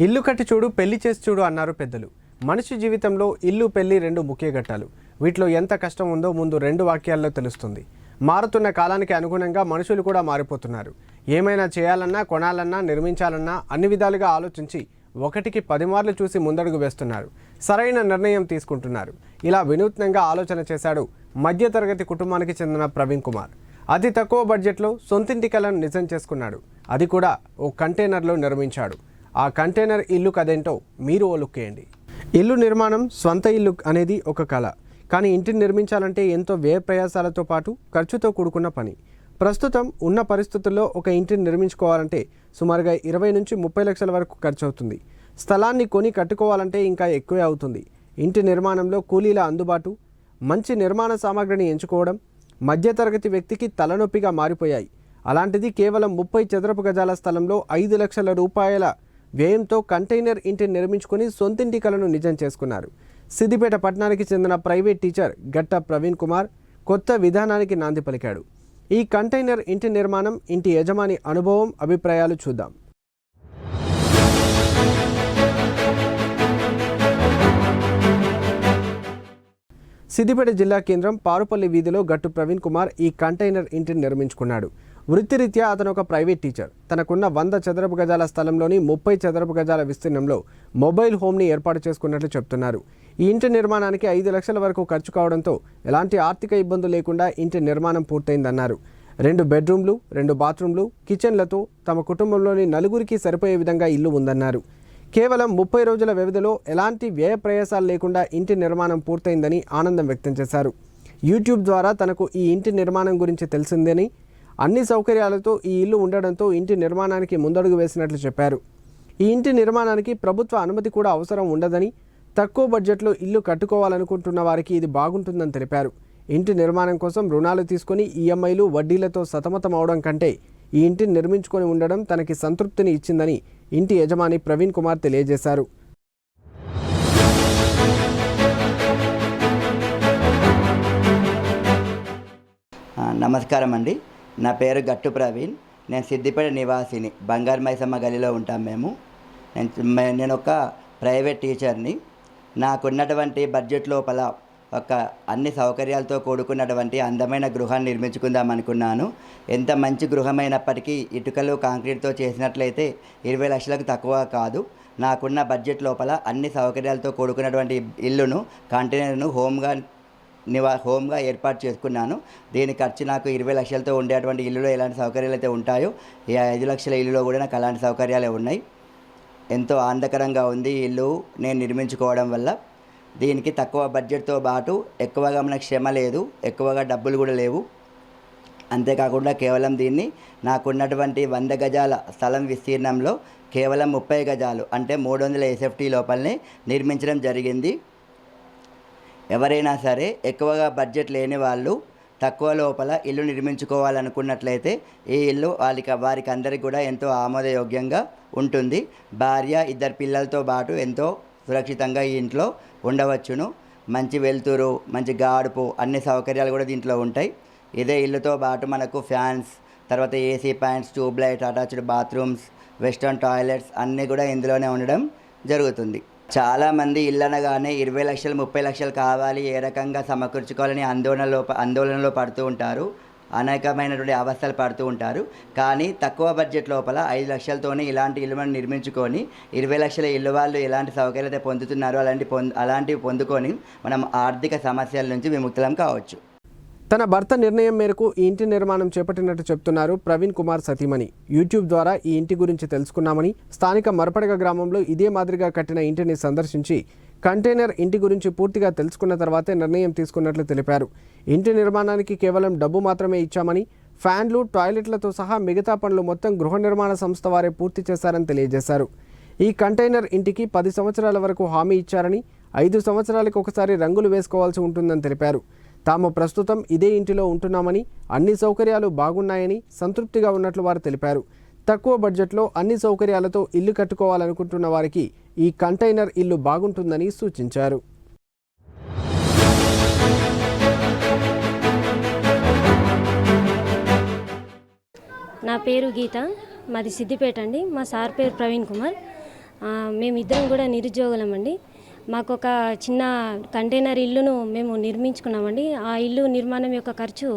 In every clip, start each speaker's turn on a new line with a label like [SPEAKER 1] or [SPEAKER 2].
[SPEAKER 1] ఇల్లు కట్టి చూడు పెళ్ళి చేసి చూడు అన్నారు పెద్దలు. మనిషి జీవితంలో ఇల్లు పెళ్ళి రెండు ముఖ్య ఘట్టాలు. వీటిలో ఎంత కష్టం ఉందో ముందు రెండు వాక్యాల్లో తెలుస్తుంది. మారుతున్న కాలానికి అనుగుణంగా మనుషులు కూడా మారిపోతున్నారు. ఏమైనా చేయాలన్నా కొనాలన్నా నిర్మించాలన్నా అన్ని విధాలుగా ఆలోచించి ఒకటికి పది మార్లు చూసి ముందడుగు వేస్తున్నారు. సరైన నిర్ణయం తీసుకుంటున్నారు. ఇలా వినూత్నంగా ఆలోచన చేశాడు మధ్యతరగతి కుటుంబానికి చెందిన ప్రవీణ్ కుమార్. అతి తక్కువ బడ్జెట్లో సొంతింటి కలను నిజం చేసుకున్నాడు. అది కూడా ఓ కంటైనర్లో నిర్మించాడు. ఆ కంటైనర్ ఇల్లు కదేంటో మీరు ఓ లుక్ వేయండి. ఇల్లు నిర్మాణం స్వంత ఇల్లు అనేది ఒక కళ. కానీ ఇంటిని నిర్మించాలంటే ఎంతో వ్యయ ప్రయాసాలతో పాటు ఖర్చుతో కూడుకున్న పని. ప్రస్తుతం ఉన్న పరిస్థితుల్లో ఒక ఇంటిని నిర్మించుకోవాలంటే సుమారుగా ఇరవై నుంచి ముప్పై లక్షల వరకు ఖర్చు అవుతుంది స్థలాన్ని కొని కట్టుకోవాలంటే ఇంకా ఎక్కువే అవుతుంది. ఇంటి నిర్మాణంలో కూలీల అందుబాటు మంచి నిర్మాణ సామాగ్రిని ఎంచుకోవడం మధ్యతరగతి వ్యక్తికి తలనొప్పిగా మారిపోయాయి. అలాంటిది కేవలం ముప్పై చదరపు గజాల స్థలంలో ఐదు లక్షల రూపాయల వ్యయంతో కంటైనర్ ఇంటిని నిర్మించుకుని సొంతింటి కలను నిజం చేసుకున్నారు. సిద్దిపేట పట్టణానికి చెందిన ప్రైవేట్ టీచర్ గట్ట ప్రవీణ్ కుమార్ కొత్త విధానానికి నాంది పలికాడు. ఈ కంటైనర్ ఇంటి నిర్మాణం ఇంటి యజమాని అనుభవం అభిప్రాయాలు చూద్దాం. సిద్దిపేట జిల్లా కేంద్రం పారుపల్లి వీధిలో గట్టు ప్రవీణ్ కుమార్ ఈ కంటైనర్ ఇంటిని నిర్మించుకున్నాడు. వృత్తిరీత్యా అతను ఒక ప్రైవేట్ టీచర్. తనకున్న వంద చదరపు గజాల స్థలంలోని ముప్పై చదరపు గజాల విస్తీర్ణంలో మొబైల్ హోమ్ని ఏర్పాటు చేసుకున్నట్లు చెప్తున్నారు. ఈ ఇంటి నిర్మాణానికి ఐదు లక్షల వరకు ఖర్చు కావడంతో ఎలాంటి ఆర్థిక ఇబ్బందులు లేకుండా ఇంటి నిర్మాణం పూర్తయిందన్నారు. రెండు బెడ్రూమ్లు రెండు బాత్రూమ్లు కిచెన్లతో తమ కుటుంబంలోని నలుగురికి సరిపోయే విధంగా ఇల్లు ఉందన్నారు. కేవలం ముప్పై రోజుల వ్యవధిలో ఎలాంటి వ్యయ ప్రయాసాలు లేకుండా ఇంటి నిర్మాణం పూర్తయిందని ఆనందం వ్యక్తం చేశారు. యూట్యూబ్ ద్వారా తనకు ఈ ఇంటి నిర్మాణం గురించి తెలిసిందని అన్ని సౌకర్యాలతో ఈ ఇల్లు ఉండడంతో ఇంటి నిర్మాణానికి ముందడుగు వేసినట్లు చెప్పారు. ఈ ఇంటి నిర్మాణానికి ప్రభుత్వ అనుమతి కూడా అవసరం ఉండదని తక్కువ బడ్జెట్లో ఇల్లు కట్టుకోవాలనుకుంటున్న వారికి ఇది బాగుంటుందని తెలిపారు. ఇంటి నిర్మాణం కోసం రుణాలు తీసుకొని ఈఎంఐలు వడ్డీలతో సతమతం అవడం కంటే ఈ ఇంటిని నిర్మించుకొని ఉండడం తనకి సంతృప్తిని ఇచ్చిందని ఇంటి యజమాని ప్రవీణ్ కుమార్ తెలియజేశారు.
[SPEAKER 2] నమస్కారం అండి నా పేరు గట్టు ప్రవీణ్. నేను సిద్దిపేట నివాసిని. బంగారు మైసమ్మ గలిలో ఉంటాం మేము. నేను నేను ఒక ప్రైవేట్ టీచర్ని. నాకున్నటువంటి బడ్జెట్ లోపల ఒక అన్ని సౌకర్యాలతో కూడుకున్నటువంటి అందమైన గృహాన్ని నిర్మించుకుందాం అనుకున్నాను. ఎంత మంచి గృహమైనప్పటికీ ఇటుకలు కాంక్రీట్తో చేసినట్లయితే ఇరవై లక్షలకు తక్కువ కాదు. నాకున్న బడ్జెట్ లోపల అన్ని సౌకర్యాలతో కూడుకున్నటువంటి ఇల్లును కంటైనర్ను హోమ్గా నివా హోమ్గా ఏర్పాటు చేసుకున్నాను. దీని ఖర్చు నాకు ఇరవై లక్షలతో ఉండేటువంటి ఇల్లులో ఎలాంటి సౌకర్యాలు అయితే ఉంటాయో ఈ ఐదు లక్షల ఇల్లులో కూడా నాకు అలాంటి సౌకర్యాలే ఉన్నాయి. ఎంతో ఆనందకరంగా ఉంది ఇల్లు నేను నిర్మించుకోవడం వల్ల. దీనికి తక్కువ బడ్జెట్తో పాటు ఎక్కువగా మనకు శ్రమ లేదు ఎక్కువగా డబ్బులు కూడా లేవు. అంతేకాకుండా కేవలం దీన్ని నాకున్నటువంటి వంద గజాల స్థలం విస్తీర్ణంలో కేవలం ముప్పై గజాలు అంటే మూడు వందల ఎస్ఎఫ్టీ లోపలనే నిర్మించడం జరిగింది. ఎవరైనా సరే ఎక్కువగా బడ్జెట్ లేని వాళ్ళు తక్కువ లోపల ఇల్లు నిర్మించుకోవాలనుకున్నట్లయితే ఈ ఇల్లు వాళ్ళకి వారికి అందరికి కూడా ఎంతో ఆమోదయోగ్యంగా ఉంటుంది. భార్య ఇద్దరు పిల్లలతో పాటు ఎంతో సురక్షితంగా ఈ ఇంట్లో ఉండవచ్చును. మంచి వెలుతురు మంచి గాడుపు అన్ని సౌకర్యాలు కూడా దీంట్లో ఉంటాయి. ఇదే ఇల్లుతో పాటు మనకు ఫ్యాన్స్ తర్వాత AC pants tube light attached bathrooms western toilets అన్నీ కూడా ఇందులోనే ఉండడం జరుగుతుంది. చాలామంది ఇల్లనగానే ఇరవై లక్షలు ముప్పై లక్షలు కావాలి ఏ రకంగా సమకూర్చుకోవాలని ఆందోళనలో ఆందోళనలో పడుతూ ఉంటారు. అనేకమైనటువంటి అవస్థలు పడుతూ ఉంటారు. కానీ తక్కువ బడ్జెట్ లోపల ఐదు లక్షలతోనే ఇలాంటి ఇల్లులను నిర్మించుకొని ఇరవై లక్షల ఇల్లు వాళ్ళు ఎలాంటి సౌకర్యాలు పొందుతున్నారో అలాంటి పొంద అలాంటివి పొందుకొని మనం ఆర్థిక సమస్యల నుంచి విముక్తులం కావచ్చు.
[SPEAKER 1] తన భర్త నిర్ణయం మేరకు ఈ ఇంటి నిర్మాణం చేపట్టినట్టు చెప్తున్నారు ప్రవీణ్ కుమార్ సతీమణి. యూట్యూబ్ ద్వారా ఈ ఇంటి గురించి తెలుసుకున్నామని స్థానిక మరపడగ గ్రామంలో ఇదే మాదిరిగా కట్టిన ఇంటిని సందర్శించి కంటైనర్ ఇంటి గురించి పూర్తిగా తెలుసుకున్న తర్వాతే నిర్ణయం తీసుకున్నట్లు తెలిపారు. ఇంటి నిర్మాణానికి కేవలం డబ్బు మాత్రమే ఇచ్చామని ఫ్యాన్లు టాయిలెట్లతో సహా మిగతా పనులు మొత్తం గృహ నిర్మాణ సంస్థ వారే పూర్తి చేశారని తెలియజేశారు. ఈ కంటైనర్ ఇంటికి పది సంవత్సరాల వరకు హామీ ఇచ్చారని ఐదు సంవత్సరాలకు ఒకసారి రంగులు వేసుకోవాల్సి ఉంటుందని తెలిపారు. తాము ప్రస్తుతం ఇదే ఇంటిలో ఉంటున్నామని అన్ని సౌకర్యాలు బాగున్నాయని సంతృప్తిగా ఉన్నట్లు వారు తెలిపారు. తక్కువ బడ్జెట్లో అన్ని సౌకర్యాలతో ఇల్లు కట్టుకోవాలనుకుంటున్న వారికి ఈ కంటైనర్ ఇల్లు బాగుంటుందని సూచించారు.
[SPEAKER 3] నా పేరు గీత మాది సిద్దిపేట అండి. మా సార్ పేరు ప్రవీణ్ కుమార్. మేమిద్దరం కూడా నిరుద్యోగులమండి. మాకు ఒక చిన్న కంటైనర్ ఇల్లును మేము నిర్మించుకున్నామండి. ఆ ఇల్లు నిర్మాణం యొక్క ఖర్చు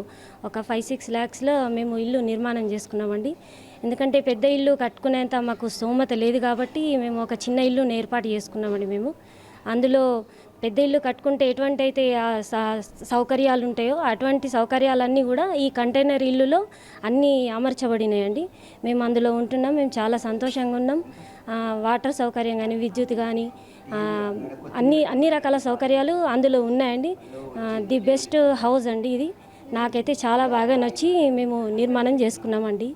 [SPEAKER 3] ఒక ఫైవ్ సిక్స్ ల్యాక్స్లో మేము ఇల్లు నిర్మాణం చేసుకున్నామండి. ఎందుకంటే పెద్ద ఇల్లు కట్టుకునేంత మాకు స్తోమత లేదు కాబట్టి మేము ఒక చిన్న ఇల్లును ఏర్పాటు చేసుకున్నామండి మేము. అందులో పెద్ద ఇల్లు కట్టుకుంటే ఎటువంటి అయితే ఆ సౌకర్యాలు ఉంటాయో అటువంటి సౌకర్యాలన్నీ కూడా ఈ కంటైనర్ ఇల్లులో అన్నీ అమర్చబడినాయండి. మేము అందులో ఉంటున్నాం మేము చాలా సంతోషంగా ఉన్నాం. వాటర్ సౌకర్యం కానీ విద్యుత్ కానీ అన్ని అన్ని రకాల సౌకర్యాలు అందులో ఉన్నాయండి. ది బెస్ట్ హౌస్ అండి ఇది. నాకైతే చాలా బాగా నచ్చి మేము నిర్మాణం చేసుకున్నామండి.